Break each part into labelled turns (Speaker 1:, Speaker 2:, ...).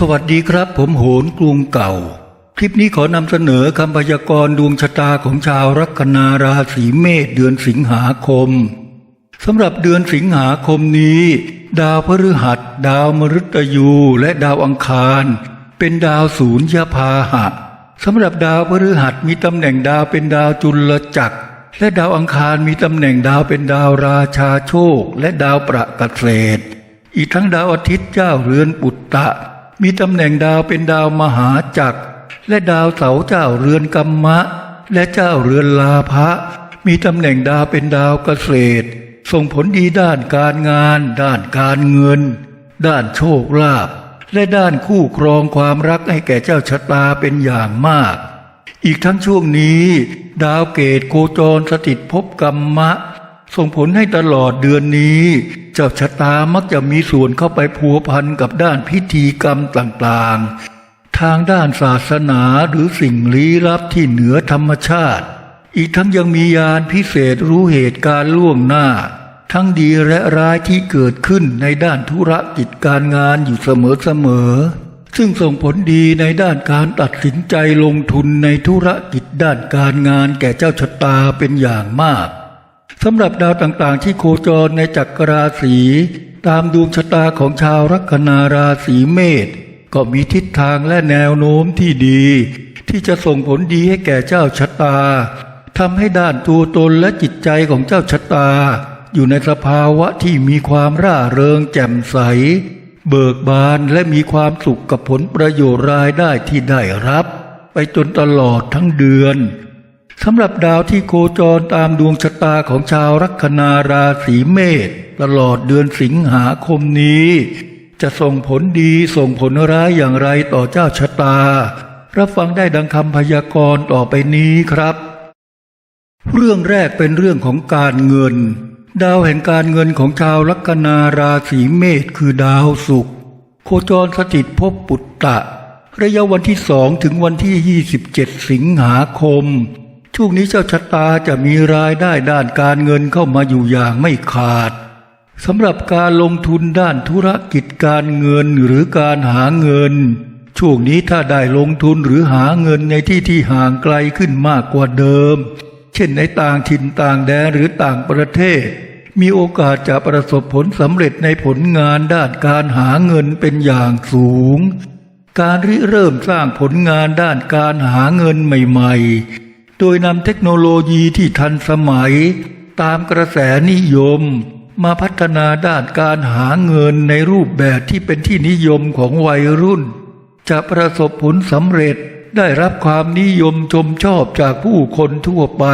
Speaker 1: สวัสดีครับ ผมโหนกรุงเก่า คลิปนี้ขอนำเสนอคำพยากรณ์ดวงชะตาของชาวลัคนาราศีเมษเดือนสิงหาคมสำหรับเดือนสิงหาคมนี้ ดาวพฤหัส ดาวมฤตยูและดาวอังคาร เป็นดาวศูนย์ยพาหะสำหรับดาวพฤหัสมีตำแหน่งดาวเป็นดาวจุลจักร และดาวอังคารมีตำแหน่งดาวเป็นดาวราชาโชค และดาวประกเกษตร อีกทั้งดาวอาทิตย์เจ้าเรือนปุตตะ มีตำแหน่งดาวเป็นดาวมหาจักร และดาวเสาเจ้าเรือนกัมมะ และเจ้าเรือนลาภะมีตำแหน่งดาวเป็นดาวเกษตร ส่งผลดีด้านการงาน ด้านการเงิน ด้านโชคลาภและด้านคู่ครองความรักให้แก่เจ้าชะตาเป็นอย่างมาก อีกทั้งช่วงนี้ ดาวเกตโคจรสถิตภพกรรมะ ส่งผลให้ตลอดเดือนนี้ เจ้าชะตามักจะมีส่วนเข้าไปพัวพันกับด้านพิธีกรรมต่างๆ ทางด้านศาสนาหรือสิ่งลี้ลับที่เหนือธรรมชาติ อีกทั้งยังมียานพิเศษรู้เหตุการณ์ล่วงหน้า ทั้งดีและร้ายที่เกิดขึ้นในด้านธุรกิจการงานอยู่เสมอๆซึ่งส่งผลดีในด้านการตัดสินใจลงทุนในธุรกิจด้านการงานแก่เจ้าชะตาเป็นอย่างมาก สำหรับดาวต่างๆ ที่โคจรในจักรราศีตามดวงชะตาของชาวลัคนาราศีเมษก็มีทิศทางและแนวโน้มที่ดี ที่จะส่งผลดีให้แก่เจ้าชะตาทำให้ด้านตัวตนและจิตใจของเจ้าชะตา อยู่ในสภาวะที่มีความร่าเริงแจ่มใส เบิกบานและมีความสุขกับผลประโยชน์รายได้ที่ได้รับ ไปจนตลอดทั้งเดือน สำหรับดาวที่โคจรตามดวงชะตาของชาวลัคนาราศีเมษตลอดเดือนสิงหาคมนี้ จะส่งผลดีส่งผลร้ายอย่างไรต่อเจ้าชะตา รับฟังได้ดังคำพยากรณ์ต่อไปนี้ครับ เรื่องแรกเป็นเรื่องของการเงิน ดาวแห่งการเงินของชาวลัคนาราศีเมษคือดาวศุกร์โคจรสถิตภพปุตตะ ระยะวันที่สองถึงวันที่ 27 สิงหาคม ช่วงนี้เจ้าชะตาจะมีรายได้ด้านการเงินเข้ามาอยู่อย่างไม่ขาดสำหรับการลงทุนด้านธุรกิจการเงินหรือการหาเงิน ช่วงนี้ถ้าได้ลงทุนหรือหาเงินในที่ที่ห่างไกลขึ้นมากกว่าเดิม เช่นในต่างถิ่นต่างแดนหรือต่างประเทศ มีโอกาสจะประสบผลสำเร็จในผลงานด้านการหาเงินเป็นอย่างสูง การริเริ่มสร้างผลงานด้านการหาเงินใหม่ ๆ โดยนำเทคโนโลยีที่ทันสมัย ตามกระแสนิยม มาพัฒนาด้านการหาเงินในรูปแบบที่เป็นที่นิยมของวัยรุ่น จะประสบผลสำเร็จได้รับความนิยมชมชอบจากผู้คนทั่วไป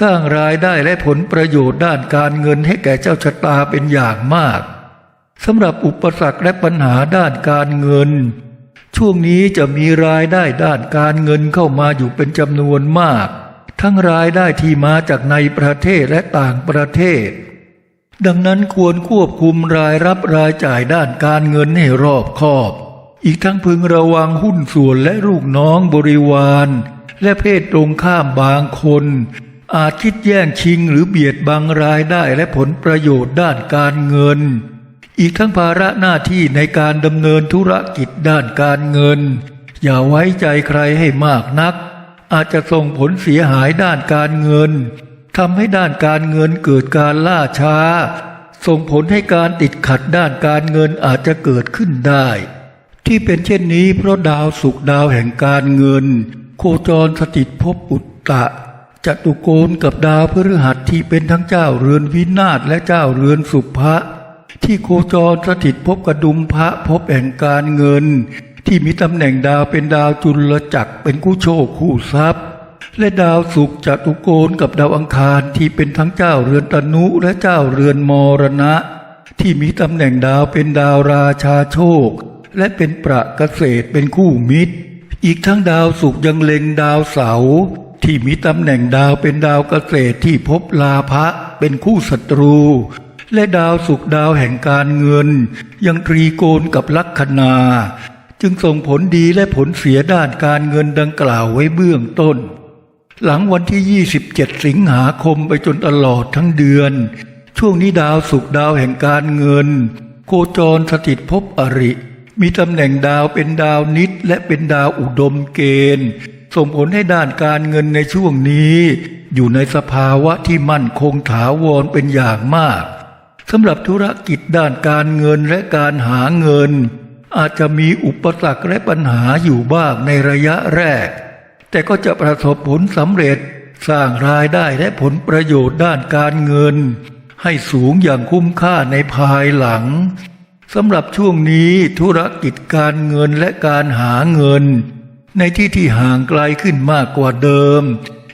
Speaker 1: สร้างรายได้และผลประโยชน์ด้านการเงินให้แก่เจ้าชะตาเป็นอย่างมากสำหรับอุปสรรคและปัญหาด้านการเงิน ช่วงนี้จะมีรายได้ด้านการเงินเข้ามาอยู่เป็นจำนวนมาก ทั้งรายได้ที่มาจากในประเทศและต่างประเทศ ดังนั้นควรควบคุมรายรับรายจ่ายด้านการเงินให้รอบคอบ อีกทั้งพึงระวังหุ้นส่วนและลูกน้องบริวาร และเพศตรงข้ามบางคน อาจคิดแย่งชิงหรือเบียดบังรายได้และผลประโยชน์ด้านการเงิน อีกทั้งภาระหน้าที่ในการดำเนินธุรกิจด้านการเงิน อย่าไว้ใจใครให้มากนัก อาจจะส่งผลเสียหายด้านการเงินทำให้ด้านการเงินเกิดการล่าช้า ส่งผลให้การติดขัดด้านการเงินอาจจะเกิดขึ้นได้ ที่เป็นเช่นนี้เพราะดาวสุกดาวแห่งการเงิน โคจรสถิตภพปุตตะจตุโกณกับดาวพฤหัสที่เป็นทั้งเจ้าเรือนวินาศและเจ้าเรือนสุภะ ที่โคจรสถิตภพกระดุมพระภพแห่งการเงิน ที่มีตำแหน่งดาวเป็นดาวจุลจักรเป็นคู่โชคคู่ทรัพย์ และดาวศุกร์จตุโกณกับดาวอังคารที่เป็นทั้งเจ้าเรือนตนุและเจ้าเรือนมรณะ ที่มีตำแหน่งดาวเป็นดาวราชาโชค และเป็นประเกษตรเป็นคู่มิตร อีกทั้งดาวศุกร์ยังเล็งดาวเสาร์ที่มีตำแหน่งดาวเป็นดาวเกษตรที่พบลาภะเป็นคู่ศัตรู และดาวศุกดาวแห่งการเงิน ยังตรีโกณกับลัคนา จึงส่งผลดีและผลเสียด้านการเงินดังกล่าวไว้เบื้องต้น หลังวันที่ 27 สิงหาคมไปจนตลอดทั้งเดือน ช่วงนี้ดาวศุกดาวแห่งการเงิน โคจรสถิตภพอริ มีตำแหน่งดาวเป็นดาวนิดและเป็นดาวอุดมเกณฑ์ส่งผลให้ด้านการเงินในช่วงนี้ อยู่ในสภาวะที่มั่นคงถาวรเป็นอย่างมาก สำหรับธุรกิจด้านการเงินและการหาเงิน อาจจะมีอุปสรรคและปัญหาอยู่บ้างในระยะแรก แต่ก็จะประสบผลสำเร็จสร้างรายได้และผลประโยชน์ด้านการเงิน ให้สูงอย่างคุ้มค่าในภายหลังสำหรับช่วงนี้ธุรกิจการเงินและการหาเงิน ในที่ที่ห่างไกลขึ้นมากกว่าเดิม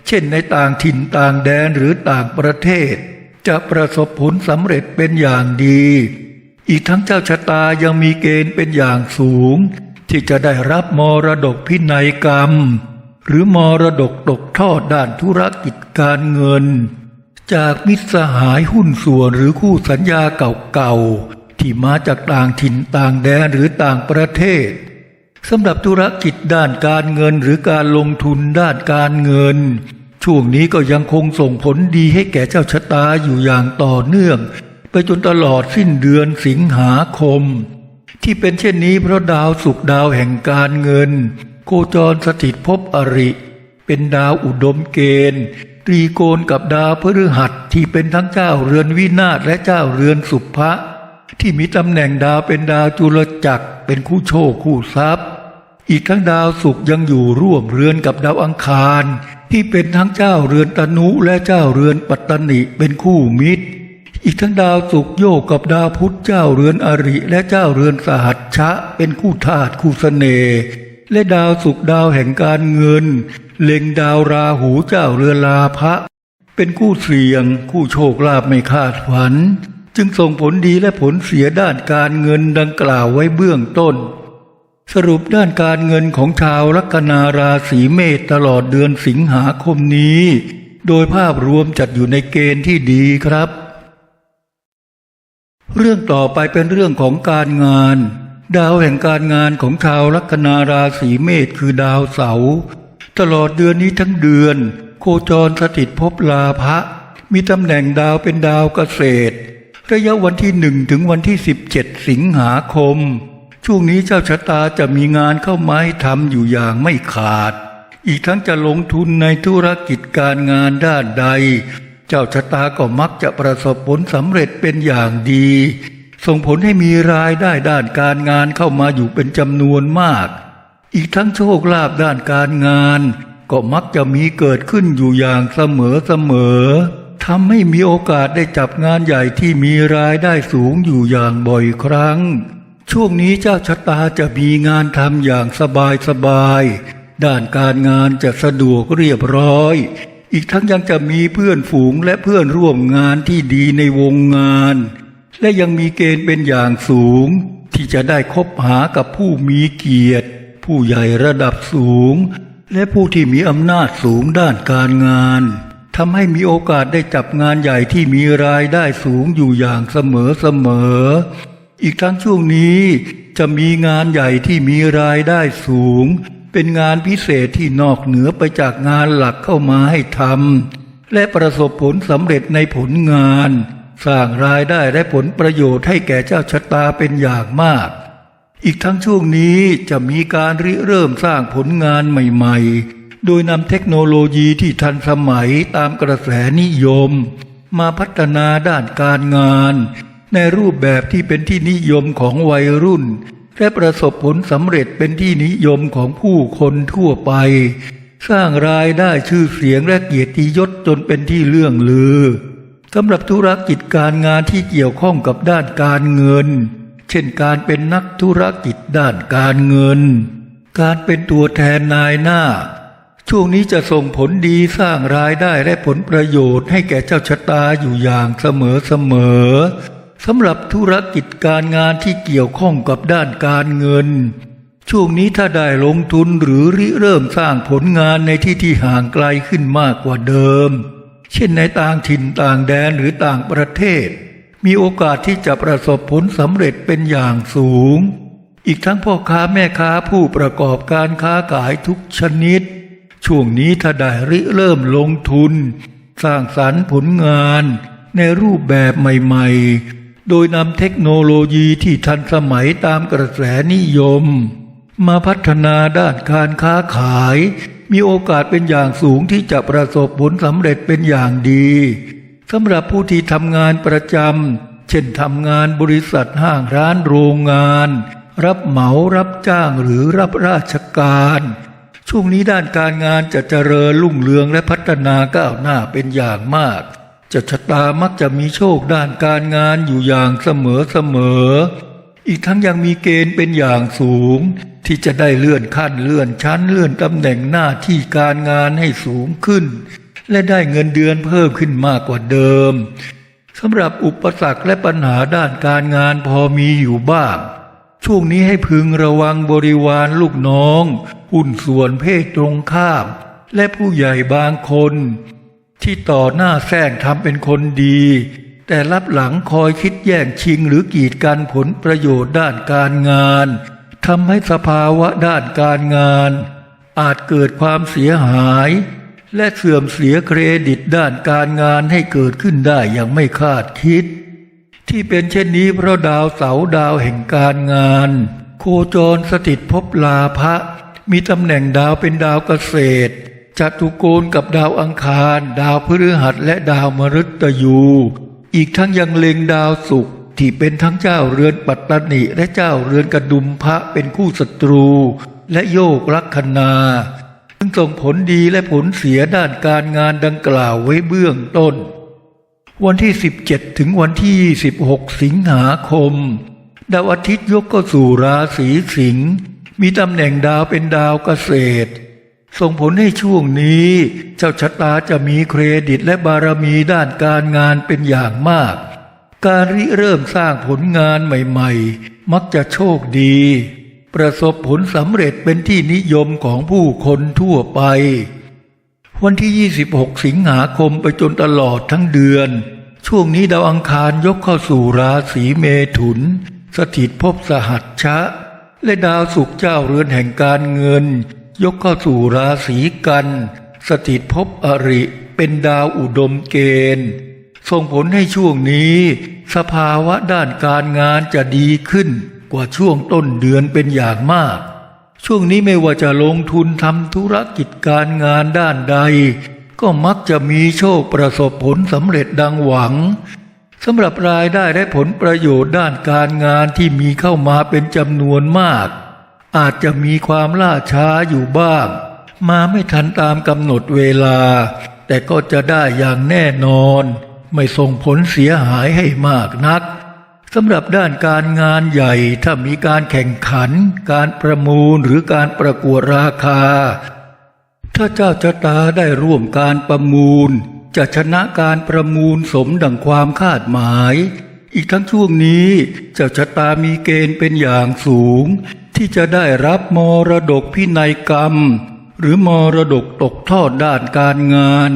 Speaker 1: เช่นในต่างถิ่นต่างแดนหรือต่างประเทศ จะประสบผลสำเร็จเป็นอย่างดี อีกทั้งเจ้าชะตายังมีเกณฑ์เป็นอย่างสูง ที่จะได้รับมรดกพินัยกรรม หรือมรดกตกทอดด้านธุรกิจการเงิน จากมิตรสหายหุ้นส่วนหรือคู่สัญญาเก่าๆที่มาจากต่างถิ่นต่างแดนหรือต่างประเทศสำหรับธุรกิจด้านการเงินหรือการลงทุนด้านการเงิน ช่วงนี้ก็ยังคงส่งผลดีให้แก่เจ้าชะตาอยู่อย่างต่อเนื่อง ไปจนตลอดสิ้นเดือนสิงหาคม ที่เป็นเช่นนี้เพราะดาวสุขดาวแห่งการเงิน โคจรสถิตภพอริ เป็นดาวอุดมเกณฑ์ตรีโกณกับดาวพฤหัสที่เป็นทั้งเจ้าเรือนวินาศและเจ้าเรือนสุภะที่มีตำแหน่งดาวเป็นดาวจุลจักรเป็นคู่โชคคู่ทรัพย์ อีกทั้งดาวศุกร์ยังอยู่ร่วมเรือนกับดาวอังคาร ที่เป็นทั้งเจ้าเรือนตนุและเจ้าเรือนปัตตนิเป็นคู่มิตร อีกทั้งดาวศุกโยกกับดาวพุธเจ้าเรือนอริและเจ้าเรือนสหัชชะ เป็นคู่ธาตุคู่เสน่ห์และดาวศุกดาวแห่งการเงิน เล็งดาวราหูเจ้าเรือนลาภะเป็นคู่เสี่ยง คู่โชคลาภไม่คาดฝัน จึงส่งผลดีและผลเสียด้านการเงินดังกล่าวไว้เบื้องต้น สรุปด้านการเงินของชาวลัคนาราศีเมษตลอดเดือนสิงหาคมนี้ โดยภาพรวมจัดอยู่ในเกณฑ์ที่ดีครับ เรื่องต่อไปเป็นเรื่องของการงาน ดาวแห่งการงานของชาวลัคนาราศีเมษคือดาวเสาร์ตลอดเดือนนี้ทั้งเดือน โคจรสถิตภพลาภะมีตำแหน่งดาวเป็นดาวเกษตร ระยะวันที่หนึ่งถึงวันที่สิบเจ็ดสิงหาคม ช่วงนี้เจ้าชะตาจะมีงานเข้ามาให้ทำอยู่อย่างไม่ขาด อีกทั้งจะลงทุนในธุรกิจการงานด้านใด เจ้าชะตาก็มักจะประสบผลสำเร็จเป็นอย่างดี ส่งผลให้มีรายได้ด้านการงานเข้ามาอยู่เป็นจำนวนมาก อีกทั้งโชคลาภด้านการงาน ก็มักจะมีเกิดขึ้นอยู่อย่างเสมอเสมอทำให้มีโอกาสได้จับงานใหญ่ที่มีรายได้สูงอยู่อย่างบ่อยครั้ง ช่วงนี้เจ้าชะตาจะมีงานทำอย่างสบายสบายๆด้านการงานจะสะดวกเรียบร้อย อีกทั้งยังจะมีเพื่อนฝูงและเพื่อนร่วมงานที่ดีในวงงาน และยังมีเกณฑ์เป็นอย่างสูง ที่จะได้คบหากับผู้มีเกียรติ ผู้ใหญ่ระดับสูง และผู้ที่มีอำนาจสูงด้านการงานทำให้มีโอกาสได้จับงานใหญ่ที่มีรายได้สูงอยู่อย่างเสมอเสมอ อีกทั้งช่วงนี้จะมีงานใหญ่ที่มีรายได้สูง เป็นงานพิเศษที่นอกเหนือไปจากงานหลักเข้ามาให้ทำและประสบผลสำเร็จในผลงาน สร้างรายได้และผลประโยชน์ให้แก่เจ้าชะตาเป็นอย่างมาก อีกทั้งช่วงนี้จะมีการริเริ่มสร้างผลงานใหม่ ๆ โดยนำเทคโนโลยีที่ทันสมัยตามกระแสนิยม มาพัฒนาด้านการงาน ในรูปแบบที่เป็นที่นิยมของวัยรุ่น และประสบผลสำเร็จเป็นที่นิยมของผู้คนทั่วไป สร้างรายได้ชื่อเสียงและเกียรติยศจนเป็นที่เลื่องลือสำหรับธุรกิจการงานที่เกี่ยวข้องกับด้านการเงิน เช่นการเป็นนักธุรกิจด้านการเงิน การเป็นตัวแทนนายหน้า ช่วงนี้จะส่งผลดีสร้างรายได้และผลประโยชน์ให้แก่เจ้าชะตาอยู่อย่างเสมอเสมอ สำหรับธุรกิจการงานที่เกี่ยวข้องกับด้านการเงิน ช่วงนี้ถ้าได้ลงทุนหรือริเริ่มสร้างผลงานในที่ที่ห่างไกลขึ้นมากกว่าเดิม เช่นในต่างถิ่นต่างแดนหรือต่างประเทศ มีโอกาสที่จะประสบผลสำเร็จเป็นอย่างสูง อีกทั้งพ่อค้าแม่ค้าผู้ประกอบการค้าขายทุกชนิด ช่วงนี้ถ้าได้ริเริ่มลงทุน สร้างสรรค์ผลงานในรูปแบบใหม่ๆ โดยนำเทคโนโลยีที่ทันสมัยตามกระแสนิยม มาพัฒนาด้านการค้าขาย มีโอกาสเป็นอย่างสูงที่จะประสบผลสำเร็จเป็นอย่างดีสำหรับผู้ที่ทำงานประจำเช่นทำงานบริษัทห้างร้านโรงงาน รับเหมารับจ้างหรือรับราชการ ช่วงนี้ด้านการงานจะเจริญรุ่งเรืองและพัฒนาก้าวหน้าเป็นอย่างมาก จะชะตามักจะมีโชคด้านการงานอยู่อย่างเสมอเสมอ อีกทั้งยังมีเกณฑ์เป็นอย่างสูง ที่จะได้เลื่อนขั้นเลื่อนชั้นเลื่อนตำแหน่งหน้าที่การงานให้สูงขึ้น และได้เงินเดือนเพิ่มขึ้นมากกว่าเดิมสำหรับอุปสรรคและปัญหาด้านการงานพอมีอยู่บ้างช่วงนี้ให้พึงระวังบริวารลูกน้อง หุ้นส่วนเพศตรงข้าม และผู้ใหญ่บางคน ที่ต่อหน้าแซงทำเป็นคนดี แต่รับหลังคอยคิดแย่งชิงหรือกีดกันผลประโยชน์ด้านการงานทำให้สภาวะด้านการงาน อาจเกิดความเสียหาย และเสื่อมเสียเครดิตด้านการงานให้เกิดขึ้นได้อย่างไม่คาดคิด ที่เป็นเช่นนี้เพราะดาวเสาดาวแห่งการงาน โคจรสถิตภพลาภะมีตำแหน่งดาวเป็นดาวเกษตร จัตุโกณกับดาวอังคาร ดาวพฤหัสและดาวมฤตยู อีกทั้งยังเล็งดาวศุกร์ที่เป็นทั้งเจ้าเรือนปัตตนิและเจ้าเรือนกระดุมพระเป็นคู่ศัตรู และโยกลักคนาซึ่งส่งผลดีและผลเสียด้านการงานดังกล่าวไว้เบื้องต้น วันที่ 17 ถึงวันที่26สิงหาคม ดาวอาทิตย์ยกเข้าสู่ราศีสิงห์มีตำแหน่งดาวเป็นดาวเกษตร ส่งผลให้ช่วงนี้ เจ้าชะตาจะมีเครดิตและบารมีด้านการงานเป็นอย่างมาก การริเริ่มสร้างผลงานใหม่ๆ มักจะโชคดี ประสบผลสำเร็จเป็นที่นิยมของผู้คนทั่วไป วันที่ 26 สิงหาคมไปจนตลอดทั้งเดือน ช่วงนี้ดาวอังคารยกเข้าสู่ราศีเมถุน สถิตภพสหัชชะ และดาวศุกเจ้าเรือนแห่งการเงิน ยกเข้าสู่ราศีกัน สถิตภพอริเป็นดาวอุดมเกณฑ์ ส่งผลให้ช่วงนี้ สภาวะด้านการงานจะดีขึ้นกว่าช่วงต้นเดือนเป็นอย่างมาก ช่วงนี้ไม่ว่าจะลงทุนทำธุรกิจการงานด้านใด ก็มักจะมีโชคประสบผลสำเร็จดังหวังสำหรับรายได้และผลประโยชน์ด้านการงานที่มีเข้ามาเป็นจำนวนมาก อาจจะมีความล่าช้าอยู่บ้าง มาไม่ทันตามกำหนดเวลา แต่ก็จะได้อย่างแน่นอน ไม่ส่งผลเสียหายให้มากนักสำหรับด้านการงานใหญ่ถ้ามีการแข่งขัน การประมูลหรือการประกวดราคา ถ้าเจ้าชะตาได้ร่วมการประมูล จะชนะการประมูลสมดังความคาดหมาย อีกทั้งช่วงนี้เจ้าชะตามีเกณฑ์เป็นอย่างสูง ที่จะได้รับมรดกพินัยกรรม หรือมรดกตกทอดด้านการงาน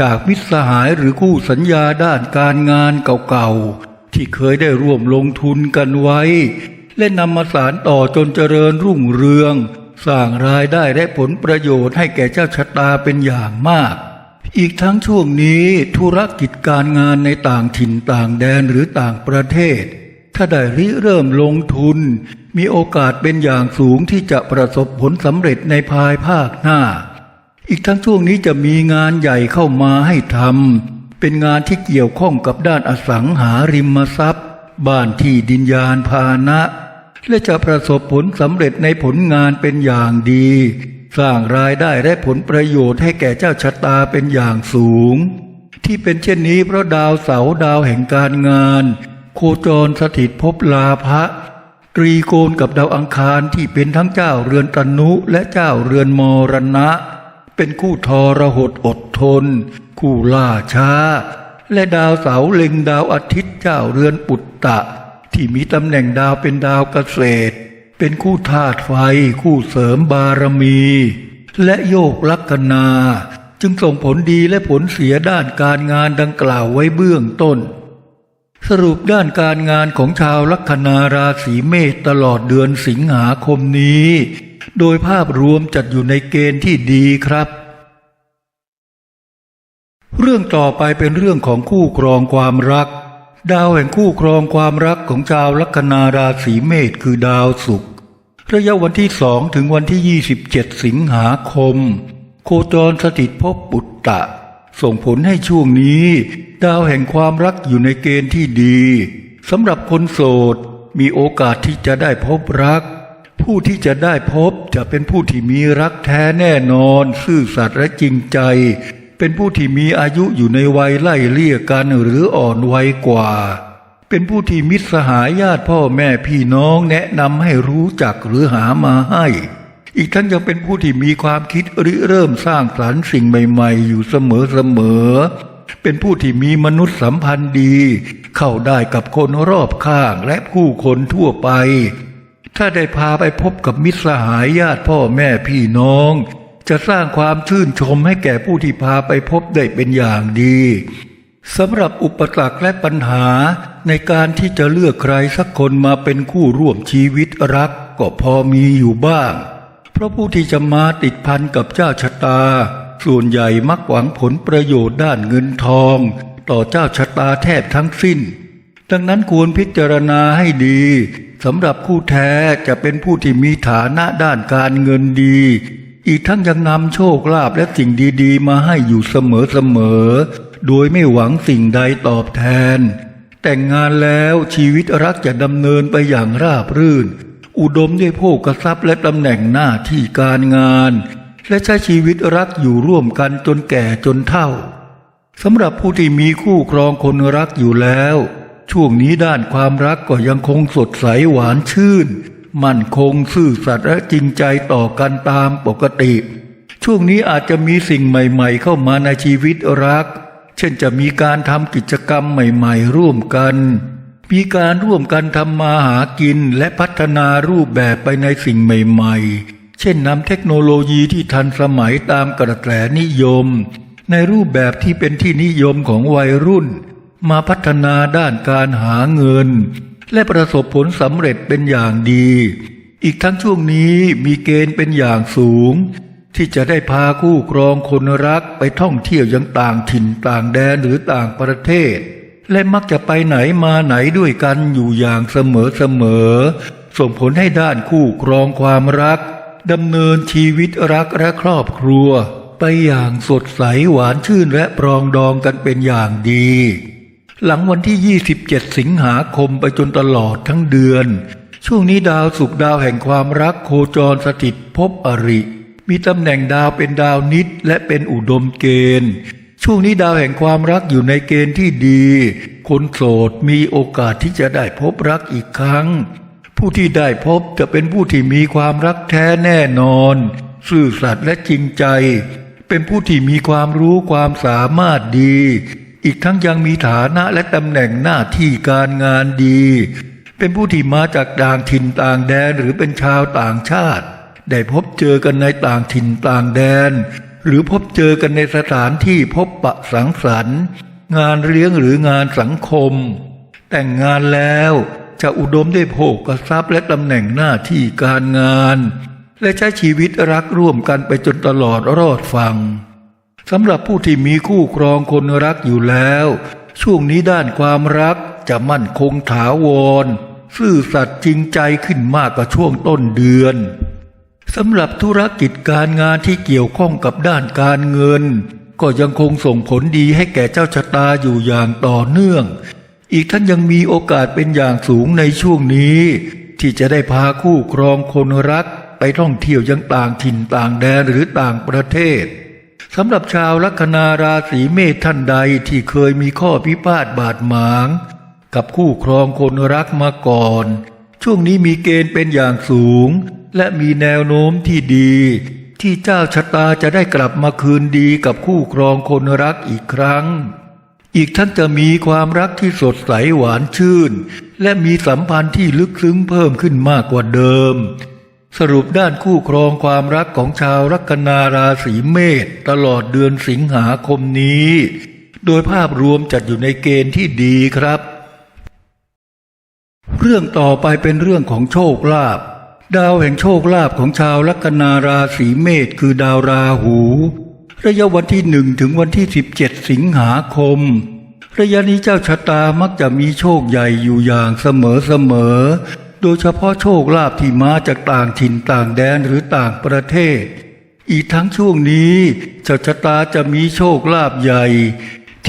Speaker 1: จากมิตรสหายหรือคู่สัญญาด้านการงานเก่าๆ ที่เคยได้ร่วมลงทุนกันไว้ และนำมาสารต่อจนเจริญรุ่งเรือง สร้างรายได้และผลประโยชน์ให้แก่เจ้าชะตาเป็นอย่างมากอีกทั้งช่วงนี้ธุรกิจการงานในต่างถิ่นต่างแดนหรือต่างประเทศ ถ้าได้ริเริ่มลงทุน มีโอกาสเป็นอย่างสูงที่จะประสบผลสำเร็จในภายภาคหน้า อีกทั้งช่วงนี้จะมีงานใหญ่เข้ามาให้ทำเป็นงานที่เกี่ยวข้องกับด้านอสังหาริมทรัพย์ บ้านที่ดินยานพาหนะ และจะประสบผลสำเร็จในผลงานเป็นอย่างดี สร้างรายได้และผลประโยชน์ให้แก่เจ้าชะตาเป็นอย่างสูง ที่เป็นเช่นนี้เพราะดาวเสาดาวแห่งการงาน โคจรสถิตภพลาภะ ตรีโกณกับดาวอังคารที่เป็นทั้งเจ้าเรือนตนุและเจ้าเรือนมรณะ เป็นคู่ทรหดอดทน คู่ล่าช้า และดาวเสาเล็งดาวอาทิตย์เจ้าเรือนปุตตะ ที่มีตำแหน่งดาวเป็นดาวเกษตร เป็นคู่ธาตุไฟ คู่เสริมบารมี และโยกลัคนา จึงส่งผลดีและผลเสียด้านการงานดังกล่าวไว้เบื้องต้น สรุปด้านการงานของชาวลัคนาราศีเมษตลอดเดือนสิงหาคมนี้ โดยภาพรวมจัดอยู่ในเกณฑ์ที่ดีครับ เรื่องต่อไปเป็นเรื่องของคู่ครองความรัก ดาวแห่งคู่ครองความรักของชาวลัคนาราศีเมษคือดาวศุกร์ระยะวันที่สองถึงวันที่ 27 สิงหาคม โคจรสถิตภพปุตตะ ส่งผลให้ช่วงนี้ ดาวแห่งความรักอยู่ในเกณฑ์ที่ดีสำหรับคนโสด มีโอกาสที่จะได้พบรัก ผู้ที่จะได้พบจะเป็นผู้ที่มีรักแท้แน่นอน ซื่อสัตย์และจริงใจ เป็นผู้ที่มีอายุอยู่ในวัยไล่เลี่ยกันหรืออ่อนวัยกว่า เป็นผู้ที่มิตรสหายญาติพ่อแม่พี่น้องแนะนำให้รู้จักหรือหามาให้ อีกทั้งยังเป็นผู้ที่มีความคิดริเริ่มสร้างสรรค์สิ่งใหม่ ๆ อยู่เสมอๆเป็นผู้ที่มีมนุษยสัมพันธ์ดี เข้าได้กับคนรอบข้างและผู้คนทั่วไป ถ้าได้พาไปพบกับมิตรสหายญาติพ่อแม่พี่น้อง จะสร้างความชื่นชมให้แก่ผู้ที่พาไปพบได้เป็นอย่างดีสำหรับอุปสรรคและปัญหาในการที่จะเลือกใครสักคนมาเป็นคู่ร่วมชีวิตรักก็พอมีอยู่บ้าง เพราะผู้ที่จะมาติดพันกับเจ้าชะตา ส่วนใหญ่มักหวังผลประโยชน์ด้านเงินทอง ต่อเจ้าชะตาแทบทั้งสิ้น ดังนั้นควรพิจารณาให้ดีสำหรับคู่แท้จะเป็นผู้ที่มีฐานะด้านการเงินดี อีกทั้งยังนำโชคลาภและสิ่งดีๆ มาให้อยู่เสมอๆ โดยไม่หวังสิ่งใดตอบแทน แต่งงานแล้วชีวิตรักจะดำเนินไปอย่างราบรื่น อุดมด้วยโภคทรัพย์และตำแหน่งหน้าที่การงาน และใช้ชีวิตรักอยู่ร่วมกันจนแก่จนเฒ่าสำหรับผู้ที่มีคู่ครองคนรักอยู่แล้ว ช่วงนี้ด้านความรักก็ยังคงสดใสหวานชื่น มั่นคงซื่อสัตย์และจริงใจต่อกันตามปกติ ช่วงนี้อาจจะมีสิ่งใหม่ ๆ เข้ามาในชีวิตรัก เช่นจะมีการทำกิจกรรมใหม่ ๆ ร่วมกัน มีการร่วมกันทำมาหากินและพัฒนารูปแบบไปในสิ่งใหม่ๆ เช่นนำเทคโนโลยีที่ทันสมัยตามกระแสนิยม ในรูปแบบที่เป็นที่นิยมของวัยรุ่น มาพัฒนาด้านการหาเงิน และประสบผลสำเร็จเป็นอย่างดี อีกทั้งช่วงนี้มีเกณฑ์เป็นอย่างสูง ที่จะได้พาคู่ครองคนรักไปท่องเที่ยวยังต่างถิ่นต่างแดนหรือต่างประเทศ และมักจะไปไหนมาไหนด้วยกันอยู่อย่างเสมอเสมอๆส่งผลให้ด้านคู่ครองความรักดำเนินชีวิตรักและครอบครัว ไปอย่างสดใสหวานชื่นและปรองดองกันเป็นอย่างดี หลังวันที่ 27 สิงหาคมไปจนตลอดทั้งเดือน ช่วงนี้ดาวสุกดาวแห่งความรักโคจรสถิตภพอริ มีตำแหน่งดาวเป็นดาวนิดและเป็นอุดมเกณฑ์ ช่วงนี้ดาวแห่งความรักอยู่ในเกณฑ์ที่ดี คนโสดมีโอกาสที่จะได้พบรักอีกครั้ง ผู้ที่ได้พบจะเป็นผู้ที่มีความรักแท้แน่นอน ซื่อสัตย์และจริงใจ เป็นผู้ที่มีความรู้ความสามารถดี อีกทั้งยังมีฐานะและตำแหน่งหน้าที่การงานดี เป็นผู้ที่มาจากต่างถิ่นต่างแดนหรือเป็นชาวต่างชาติ ได้พบเจอกันในต่างถิ่นต่างแดน หรือพบเจอกันในสถานที่พบปะสังสรรค์ งานเลี้ยงหรืองานสังคม แต่งงานแล้วจะอุดมด้วยโภคทรัพย์และตำแหน่งหน้าที่การงาน และใช้ชีวิตรักร่วมกันไปจนตลอดรอดฟังสำหรับผู้ที่มีคู่ครองคนรักอยู่แล้ว ช่วงนี้ด้านความรักจะมั่นคงถาวร ซื่อสัตย์จริงใจขึ้นมากกว่าช่วงต้นเดือน สำหรับธุรกิจการงานที่เกี่ยวข้องกับด้านการเงิน ก็ยังคงส่งผลดีให้แก่เจ้าชะตาอยู่อย่างต่อเนื่อง อีกท่านยังมีโอกาสเป็นอย่างสูงในช่วงนี้ ที่จะได้พาคู่ครองคนรักไปท่องเที่ยวยังต่างถิ่นต่างแดนหรือต่างประเทศสำหรับชาวลัคนาราศีเมษท่านใดที่เคยมีข้อพิพาทบาดหมาง กับคู่ครองคนรักมาก่อน ช่วงนี้มีเกณฑ์เป็นอย่างสูง และมีแนวโน้มที่ดี ที่เจ้าชะตาจะได้กลับมาคืนดีกับคู่ครองคนรักอีกครั้ง อีกท่านจะมีความรักที่สดใสหวานชื่น และมีสัมพันธ์ที่ลึกซึ้งเพิ่มขึ้นมากกว่าเดิม สรุปด้านคู่ครองความรักของชาวลัคนาราศีเมษตลอดเดือนสิงหาคมนี้ โดยภาพรวมจัดอยู่ในเกณฑ์ที่ดีครับ เรื่องต่อไปเป็นเรื่องของโชคลาภดาวแห่งโชคลาภของชาวลัคนาราศีเมษคือดาวราหู ระยะวันที่หนึ่งถึงวันที่ 17 สิงหาคม ระยะนี้เจ้าชะตามักจะมีโชคใหญ่อยู่อย่างเสมอเสมอ โดยเฉพาะโชคลาภที่มาจากต่างถิ่นต่างแดนหรือต่างประเทศ อีกทั้งช่วงนี้เจ้าชะตาจะมีโชคลาภใหญ่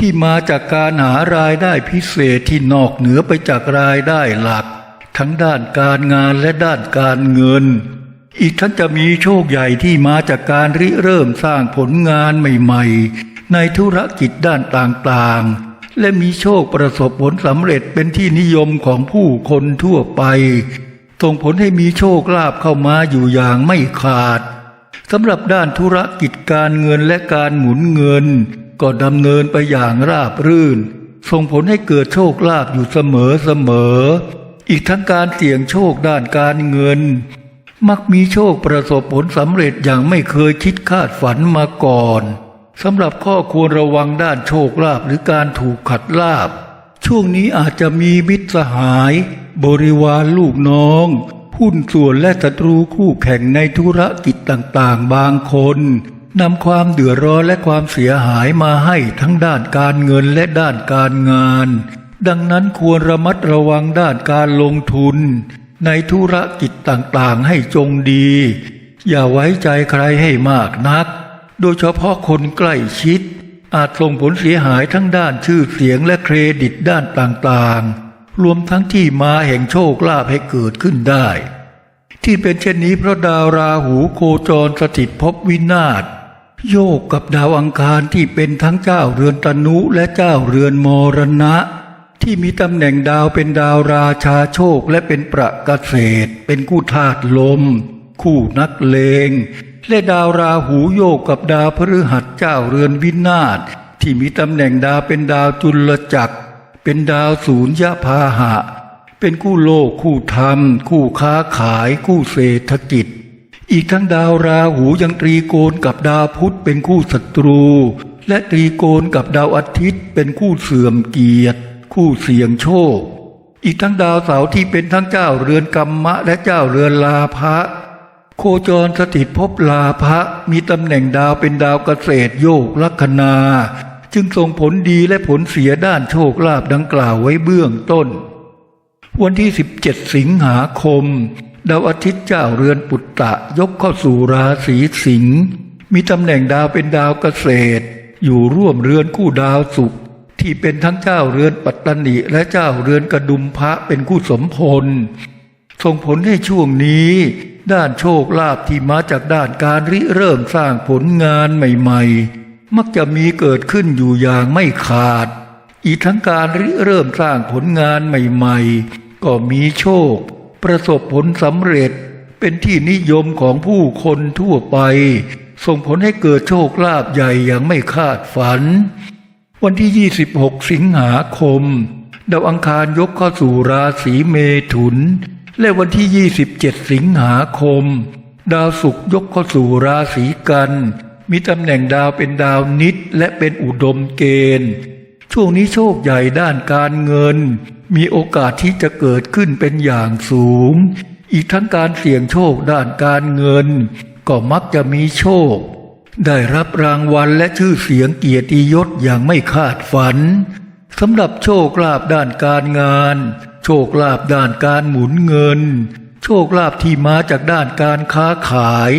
Speaker 1: ที่มาจากการหารายได้พิเศษที่นอกเหนือไปจากรายได้หลัก ทั้งด้านการงานและด้านการเงิน อีกทั้งจะมีโชคใหญ่ที่มาจากการริเริ่มสร้างผลงานใหม่ๆ ในธุรกิจด้านต่างๆ และมีโชคประสบผลสำเร็จเป็นที่นิยมของผู้คนทั่วไป ส่งผลให้มีโชคลาภเข้ามาอยู่อย่างไม่ขาดสำหรับด้านธุรกิจการเงินและการหมุนเงิน ก็ดำเนินไปอย่างราบรื่น ส่งผลให้เกิดโชคลาภอยู่เสมอเสมอ อีกทั้งการเสี่ยงโชคด้านการเงิน มักมีโชคประสบผลสำเร็จอย่างไม่เคยคิดคาดฝันมาก่อนสำหรับข้อควรระวังด้านโชคลาภหรือการถูกขัดลาบช่วงนี้อาจจะมีมิตรสหาย บริวารลูกน้องหุ้นส่วนและศัตรูคู่แข่งในธุรกิจต่างๆ บางคน นำความเดือดร้อนและความเสียหายมาให้ทั้งด้านการเงินและด้านการงาน ดังนั้นควรระมัดระวังด้านการลงทุน ในธุรกิจต่างๆให้จงดี อย่าไว้ใจใครให้มากนัก โดยเฉพาะคนใกล้ชิด อาจส่งผลเสียหายทั้งด้านชื่อเสียงและเครดิตด้านต่างๆ รวมทั้งที่มาแห่งโชคลาภให้เกิดขึ้นได้ ที่เป็นเช่นนี้เพราะดาวราหูโคจรสถิตภพวินาศ โยกกับดาวอังคารที่เป็นทั้งเจ้าเรือนตนุและเจ้าเรือนมรณะ ที่มีตำแหน่งดาวเป็นดาวราชาโชคและเป็นประเกษตร เป็นคู่ธาตุลม คู่นักเลง และดาวราหูโยกกับดาวพฤหัสเจ้าเรือนวินาศที่มีตำแหน่งดาวเป็นดาวจุลจักร เป็นดาวศูนยพาหะ เป็นคู่โลกคู่ธรรม คู่ค้าขาย คู่เศรษฐกิจ อีกทั้งดาวราหูยังตรีโกณกับดาวพุธเป็นคู่ศัตรู และตรีโกณกับดาวอาทิตย์เป็นคู่เสื่อมเกียรติ คู่เสี่ยงโชค อีกทั้งดาวเสาร์ที่เป็นทั้งเจ้าเรือนกรรมะและเจ้าเรือนลาภะโคจรสถิตภพลาภะมีตำแหน่งดาวเป็นดาวเกษตรโยกลัคนาจึงส่งผลดีและผลเสียด้านโชคลาภดังกล่าวไว้เบื้องต้น วันที่ 17 สิงหาคม ดาวอาทิตย์เจ้าเรือนปุตตะยกเข้าสู่ราศีสิงห์มีตำแหน่งดาวเป็นดาวเกษตร อยู่ร่วมเรือนคู่ดาวศุกร์ที่เป็นทั้งเจ้าเรือนปัตตนิและเจ้าเรือนกระดุมพระเป็นคู่สมพลส่งผลให้ช่วงนี้ ด้านโชคลาภที่มาจากด้านการริเริ่มสร้างผลงานใหม่ๆ มักจะมีเกิดขึ้นอยู่อย่างไม่ขาด อีกทั้งการริเริ่มสร้างผลงานใหม่ๆ ก็มีโชค ประสบผลสำเร็จ เป็นที่นิยมของผู้คนทั่วไป ส่งผลให้เกิดโชคลาภใหญ่อย่างไม่คาดฝัน วันที่ 26 สิงหาคม ดาวอังคารยกเข้าสู่ราศีเมถุน และวันที่ 27 สิงหาคม ดาวศุกร์ยกเข้าสู่ราศีกัน มีตำแหน่งดาวเป็นดาวนิดและเป็นอุดมเกณฑ์ ช่วงนี้โชคใหญ่ด้านการเงิน มีโอกาสที่จะเกิดขึ้นเป็นอย่างสูง อีกทั้งการเสี่ยงโชคด้านการเงิน ก็มักจะมีโชค ได้รับรางวัลและชื่อเสียงเกียรติยศอย่างไม่คาดฝันสำหรับโชคลาภด้านการงาน โชคลาภด้านการหมุนเงิน โชคลาภที่มาจากด้านการค้าขาย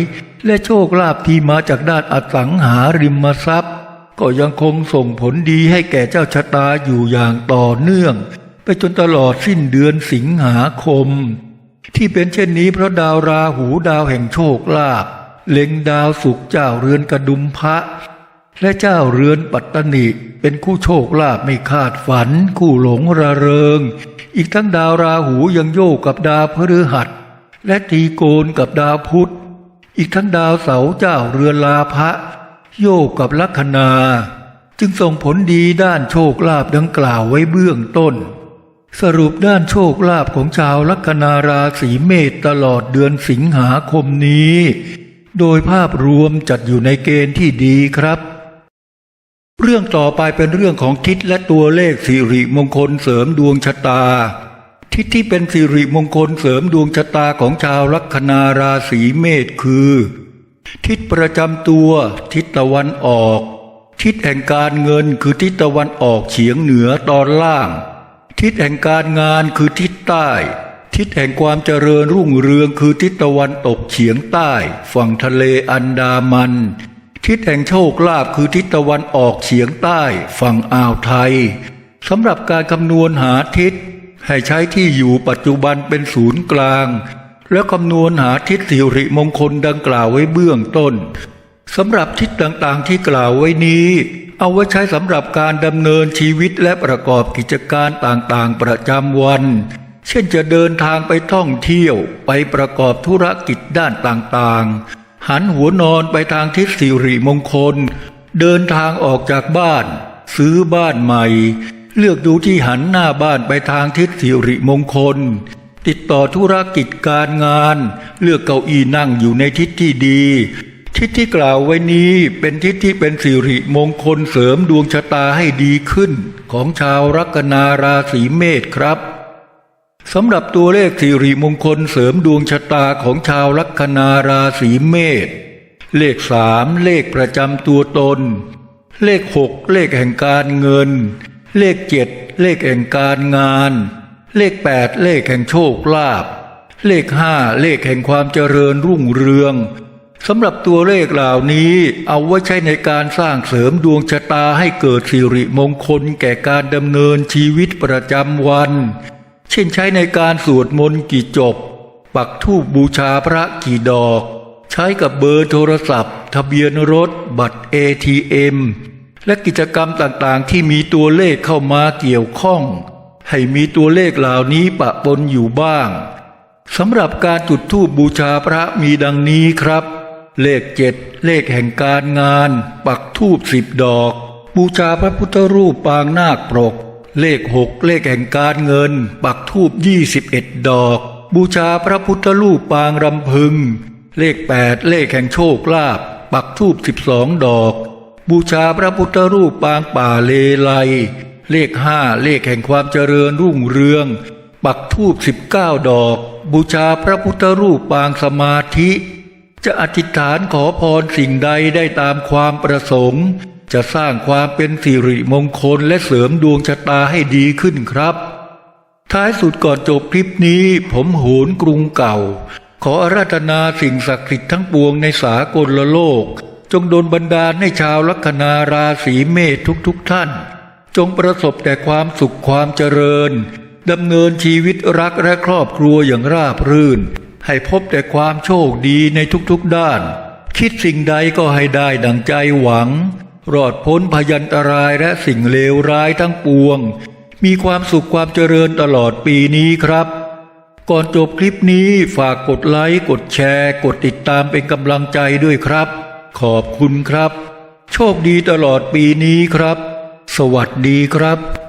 Speaker 1: และโชคลาภที่มาจากด้านอสังหาริมทรัพย์ ก็ยังคงส่งผลดีให้แก่เจ้าชะตาอยู่อย่างต่อเนื่อง ไปจนตลอดสิ้นเดือนสิงหาคม ที่เป็นเช่นนี้เพราะดาวราหูดาวแห่งโชคลาภเล็งดาวสุขเจ้าเรือนกระดุมพระ และเจ้าเรือนปัตตนิเป็นคู่โชคลาภไม่คาดฝัน คู่หลงระเริง อีกทั้งดาวราหูยังโยกกับดาวพฤหัส และตีโกนกับดาวพุธ อีกทั้งดาวเสาเจ้าเรือนลาภะโยกกับลัคนา จึงส่งผลดีด้านโชคลาภดังกล่าวไว้เบื้องต้น สรุปด้านโชคลาภของชาวลัคนาราศีเมษตลอดเดือนสิงหาคมนี้ โดยภาพรวมจัดอยู่ในเกณฑ์ที่ดีครับ เรื่องต่อไปเป็นเรื่องของทิศและตัวเลขสิริมงคลเสริมดวงชะตา ทิศที่เป็นสิริมงคลเสริมดวงชะตาของชาวลัคนาราศีเมษคือ ทิศประจำตัว ทิศตะวันออก ทิศแห่งการเงินคือทิศตะวันออกเฉียงเหนือตอนล่าง ทิศแห่งการงานคือทิศใต้ ทิศแห่งความเจริญรุ่งเรืองคือทิศตะวันตกเฉียงใต้ ฝั่งทะเลอันดามัน ทิศแห่งโชคลาภคือทิศตะวันออกเฉียงใต้ ฝั่งอ่าวไทยสำหรับการคำนวณหาทิศ ให้ใช้ที่อยู่ปัจจุบันเป็นศูนย์กลาง แล้วคำนวณหาทิศสิริมงคลดังกล่าวไว้เบื้องต้นสำหรับทิศต่างๆที่กล่าวไว้นี้ เอาไว้ใช้สำหรับการดำเนินชีวิตและประกอบกิจการต่างๆ ประจำวัน เช่นจะเดินทางไปท่องเที่ยวไปประกอบธุรกิจด้านต่างๆ หันหัวนอนไปทางทิศสิริมงคล เดินทางออกจากบ้าน ซื้อบ้านใหม่ เลือกดูที่หันหน้าบ้านไปทางทิศสิริมงคล ติดต่อธุรกิจการงาน เลือกเก้าอี้นั่งอยู่ในทิศที่ดี ทิศที่กล่าวไว้นี้เป็นทิศที่เป็นสิริมงคลเสริมดวงชะตาให้ดีขึ้น ของชาวลัคนาราศีเมษครับสำหรับตัวเลขสิริมงคลเสริมดวงชะตาของชาวลัคนาราศีเมษเลขสามเลขประจำตัวตน เลขหกเลขแห่งการเงิน เลขเจ็ดเลขแห่งการงาน เลขแปดเลขแห่งโชคลาภเลขห้าเลขแห่งความเจริญรุ่งเรือง สำหรับตัวเลขเหล่านี้ เอาไว้ใช้ในการสร้างเสริมดวงชะตาให้เกิดสิริมงคลแก่การดำเนินชีวิตประจำวัน เช่นใช้ในการสวดมนต์กี่จบ ปักธูปบูชาพระกี่ดอก ใช้กับเบอร์โทรศัพท์ ทะเบียนรถ บัตร ATM และกิจกรรมต่างๆ ที่มีตัวเลขเข้ามาเกี่ยวข้อง ให้มีตัวเลขเหล่านี้ปะปนอยู่บ้างสำหรับการจุดธูปบูชาพระมีดังนี้ครับ เลขเจ็ดเลขแห่งการงาน ปักธูปสิบดอก บูชาพระพุทธรูปปางนาคปรก เลขหกเลขแห่งการเงิน ปักธูปยี่สิบเอ็ดดอก บูชาพระพุทธรูปปางรำพึง เลขแปดเลขแห่งโชคลาภปักธูปสิบสองดอก บูชาพระพุทธรูปปางป่าเลไลเลขห้าเลขแห่งความเจริญรุ่งเรือง ปักธูปสิบเก้าดอก บูชาพระพุทธรูปปางสมาธิ จะอธิษฐานขอพรสิ่งใดได้ตามความประสงค์ จะสร้างความเป็นสิริมงคลและเสริมดวงชะตาให้ดีขึ้นครับ ท้ายสุดก่อนจบคลิปนี้ ผมโหนกรุงเก่า ขออาราธนาสิ่งศักดิ์สิทธิ์ทั้งปวงในสากลโลก จงโดนบันดาลให้ชาวลัคนาราศีเมษทุกๆทท่าน จงประสบแต่ความสุขความเจริญดำเนินชีวิตรักและครอบครัวอย่างราบรื่น ให้พบแต่ความโชคดีในทุกๆด้าน คิดสิ่งใดก็ให้ได้ดังใจหวัง รอดพ้นพยันตรายและสิ่งเลวร้ายทั้งปวง มีความสุขความเจริญตลอดปีนี้ครับ ก่อนจบคลิปนี้ฝากกดไลค์กดแชร์ กดติดตามเป็นกำลังใจด้วยครับ ขอบคุณครับ โชคดีตลอดปีนี้ครับ สวัสดีครับ